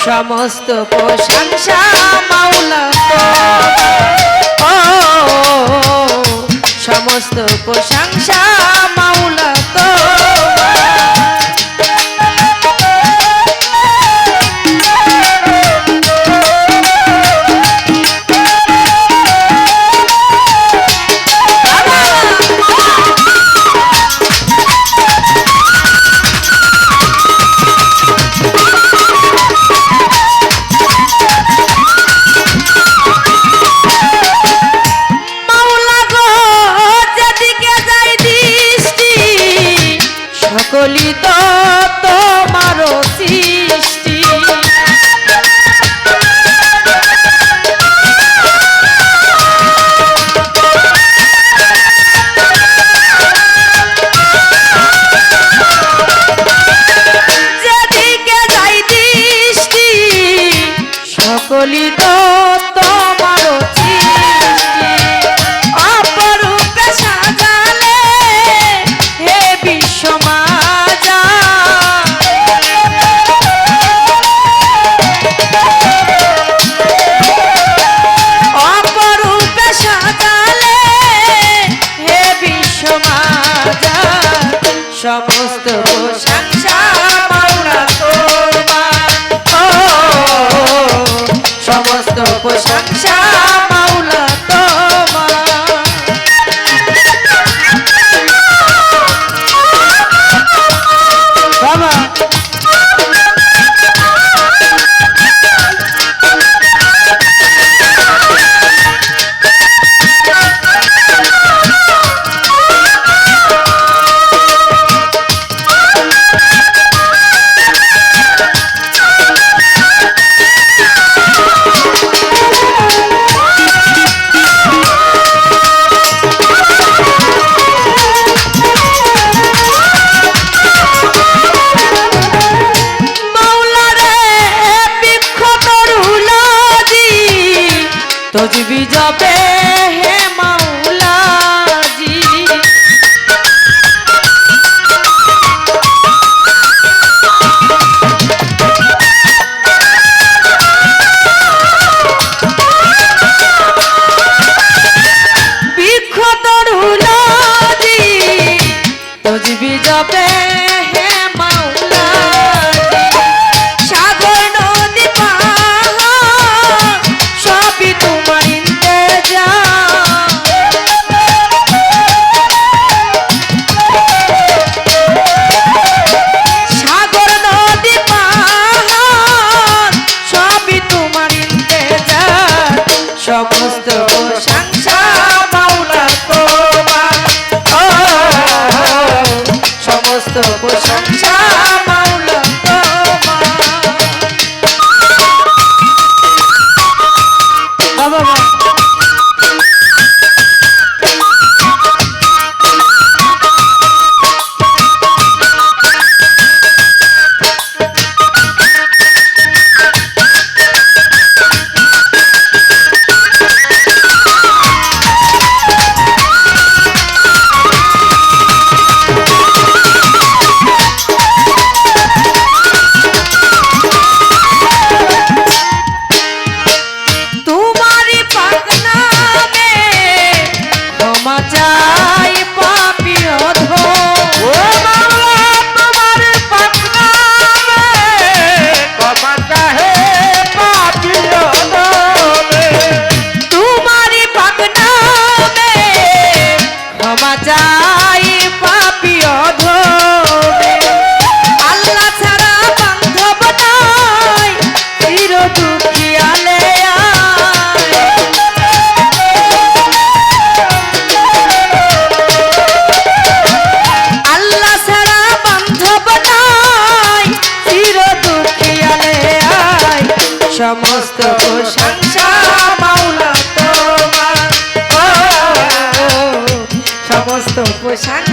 সমস্ত প্রশংসা মাওলা ও সমস্ত প্রশংসা তোমার সব তজবি জপে হে মাওলাজি। বিক্ষত রুলাজি তজবি জপে 的波士 pues han